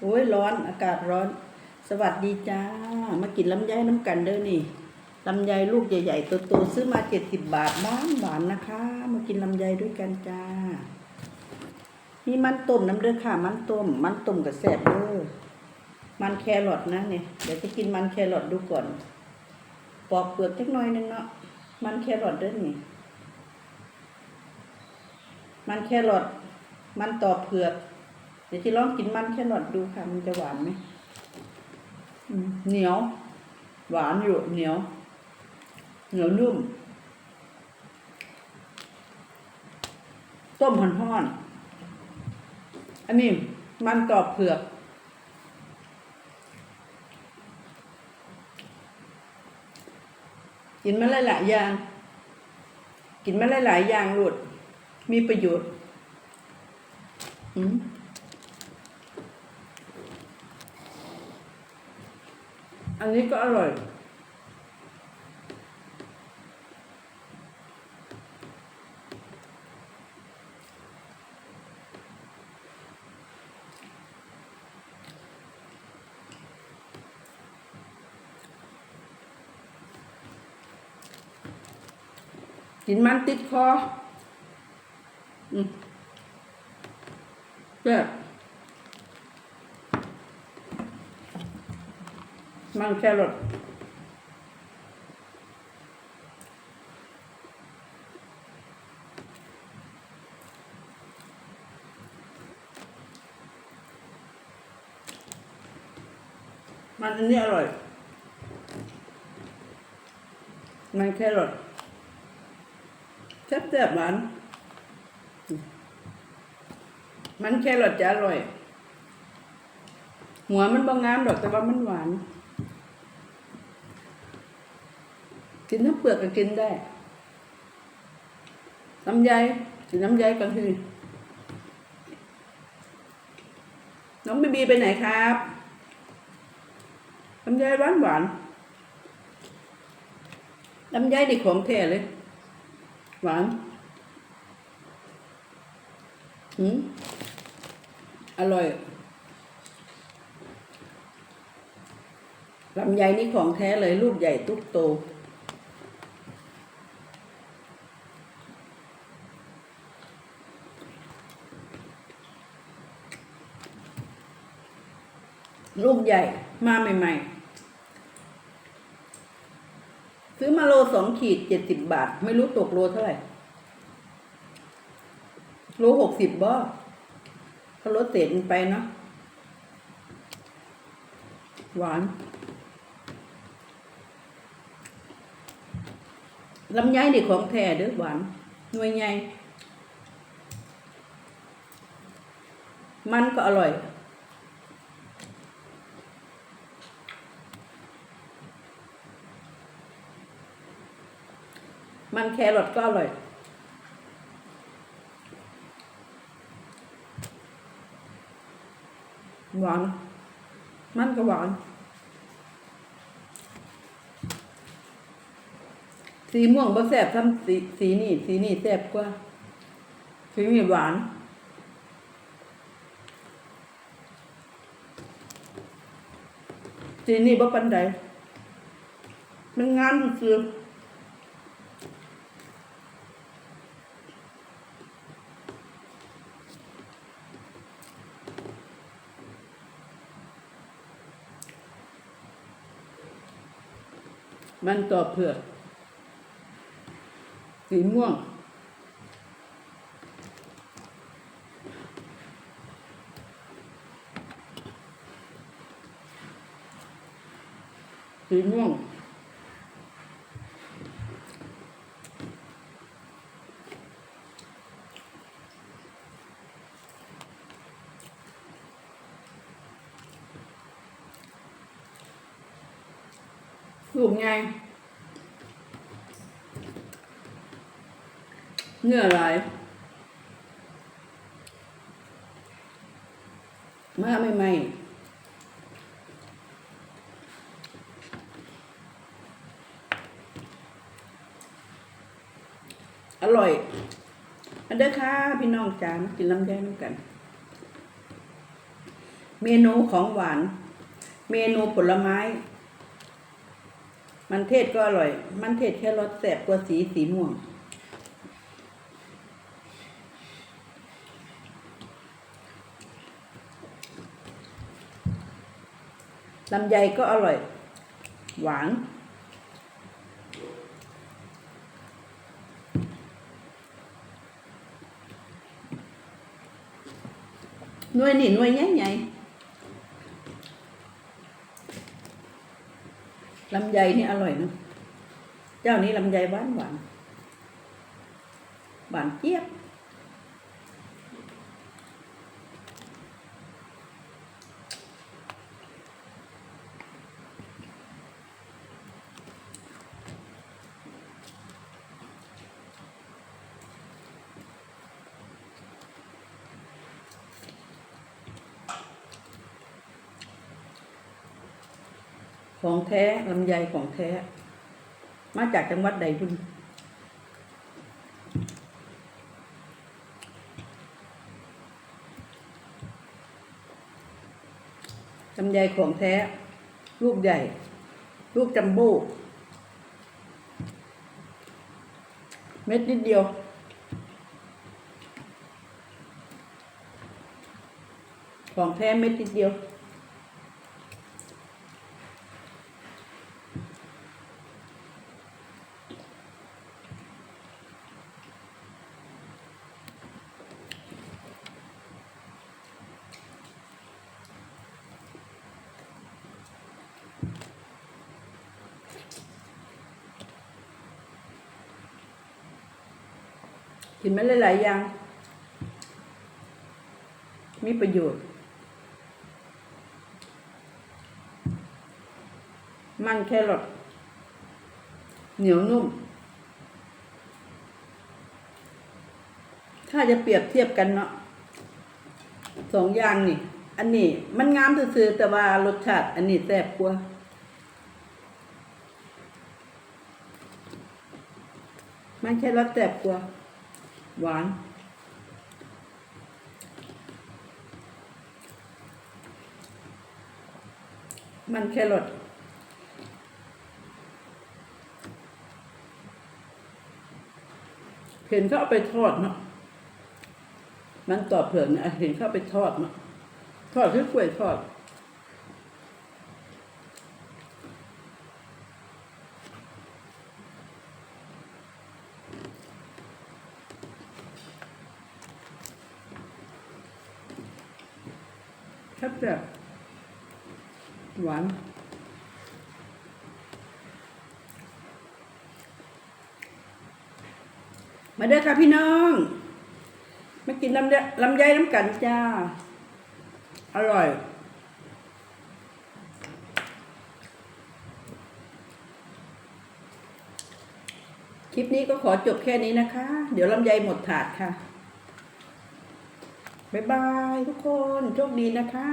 โอ้ยร้อนอากาศร้อน สวัสดีจ้า มากินลำไยน้ำกันเด้อนี่ลำไยลูกใหญ่ๆโตๆซื้อมาเจ็ดสิบบาทบ้านหวานนะคะ มากินลำไยด้วยกันจ้า มีมันต้มน้ำเด้อค่ะ มันต้ม มันต้มกับแซ่บเด้อมันแครอทนะเนี่ยเดี๋ยวจะกินมันแครอทดูก่อน ปอกเปลือกจักน่อยนึงเนาะมันแครอทเด้อนี่มันแครอทมันต่อเผือก เดี๋ยวที่ลองกินมันแครอทดูค่ะมันจะหวานไหมเหนียว หวานอยู่เหนียว เหนียวนุ่ม ต้มหันห่อนอันนี้มันกรอบเผือก กินมาหลายๆอย่าง กินมาหลายๆอย่างหลุดมีประโยชน์ อืม อันนี้ก็อร่อย กินมันติดคอ อืมแซ่บ มันแครอทมันอันนี้อร่อย มันแครอทแซ่บๆหวานมันแครอทจะอร่อย หัวมันบางงามดอกแต่ว่ามันหวาน กินน้ำเปลือกก็กินได้ลำไยกินน้ำไยกันทีน้องบีบีไปไหนครับลำไยหวานหวานลำไยนี่ของแท้เลย หวานอืมอร่อยลำไยนี่ของแท้เลย ลูกใหญ่ตุกโต ลูกใหญ่มาใหม่ ๆ ซื้อมาโลสองขีดเจ็ดสิบบาท ไม่รู้ตกโลเท่าไหร่ โลหกสิบบ่เขาลดเศษไปเนาะหวานลำไยนี่ของแท้เด้อหวานหน่วยใหญ่มันก็อร่อย มันแครอทก็อร่อย หวาน มันก็หวาน สีม่วงบ่แซ่บทำสีสีนี่ สีนี่แซ่บกว่า สีนี่หวานสีนี่บ่ปันใดมันงามซื่อ มันต่อเผือก สีม่วง สีม่วง ลูกไง เนื้ออะไรมาไม่ไม่อร่อยอันเด้อค่ะ พี่น้องจ๋ามากินลำไยน้ำกัน เมนูของหวาน เมนูผลไม้ มันเทศก็อร่อย มันเทศแค่รสแสบกว่าสีสีม่วง ลำไยก็อร่อย หวานหน่วยนี่หน่วยใหญ่ใหญ่ ลำไยนี่อร่อยนะเจ้านี้ลำไยหวานหวานหวานเจี๊ยบ ของแท้ลำไยของแท้ มาจากจังหวัดใดบุญลำไยของแท้ ลูกใหญ่ ลูกจัมโบ้เม็ดนิดเดียว ของแท้เม็ดนิดเดียว กินมันหลายๆอย่าง มีประโยชน์ มันแครอทเหนียวนุ่ม ถ้าจะเปรียบเทียบกันเนาะสองอย่างนี่ อันนี้มันงามซื่อๆแต่ว่ารสชาติ อันนี้แซ่บกว่ามันแค่รสแซ่บกว่า หวาน มันแครอทเห็นเขาเอาไปทอดเนาะมันต่อเผื่อเนี่ยเห็นเขาเอาไปทอดเนาะทอดคือกล้วยทอด ครับแบบ หวานมาเด้อค่ะพี่น้องมากินลำลำไยน้ำกันจ้า อร่อยคลิปนี้ก็ขอจบแค่นี้นะคะ เดี๋ยวลำไยหมดถาดค่ะ บ๊ายบายทุกคน โชคดีนะคะ